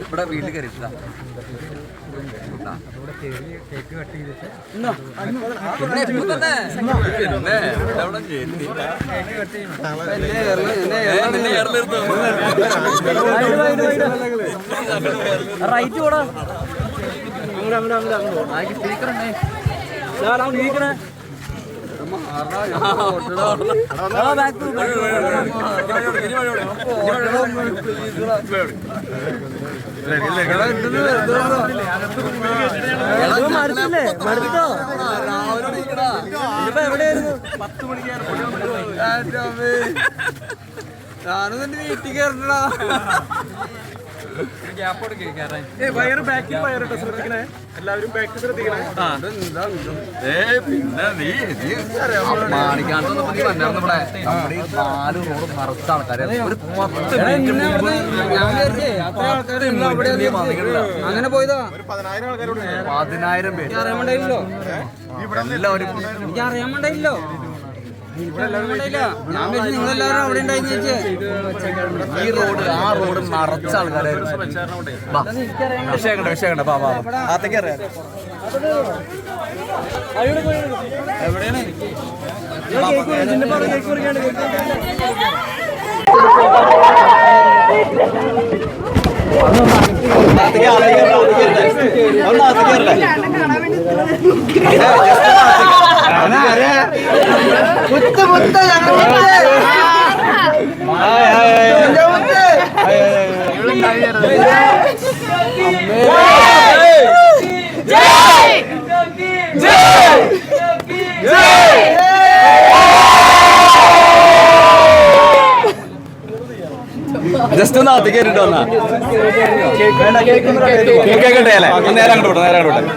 ഇവിടെ വീട്ടിൽ കയറിയിട്ടാ പിന്നെ ഇപ്പൊ തന്നെ? പിന്നെ അവിടെ ചെന്നി. ഏ, നിന്നെ ഏറിലിരുന്നു. റൈറ്റ് പോടാ മടുത്തില്ലേ മടുത്തോ ഇപ്പൊ എവിടെയായിരുന്നു ഞാനും എന്റെ വീട്ടിൽ കയറണ്ടാ മാണിക്കാണ്ടൊന്നും നീ വന്നിരുന്നു ഇവിടെ. നമ്മുടെ ഈ നാല് റോഡ് നിറച്ച ആൾക്കാരെ. ഒരു പത്ത് അങ്ങനെ പോയതാ? പതിനായിരം പേര്. അറിയാൻ വേണ്ടിയില്ലോ അറിയാൻ വേണ്ടിയില്ലോ ഈ റോഡ് ആ റോഡ് നിറച്ച ആൾക്കാരായിരുന്നു വാ. വിഷയക്കണ്ട വിഷയക്കണ്ട പാ പാ അകത്തേക്ക് അറിയാം എവിടെയാണ് കേക്ക് 我这么大呀 ജസ്റ്റ് ഒന്ന് അകത്തേക്ക് കയറിട്ട് വന്നാ. കേക്കട്ടെ അല്ലേ? നേരെ അങ്ങോട്ട് നേരെ അങ്ങോട്ട് വിട്ടോ.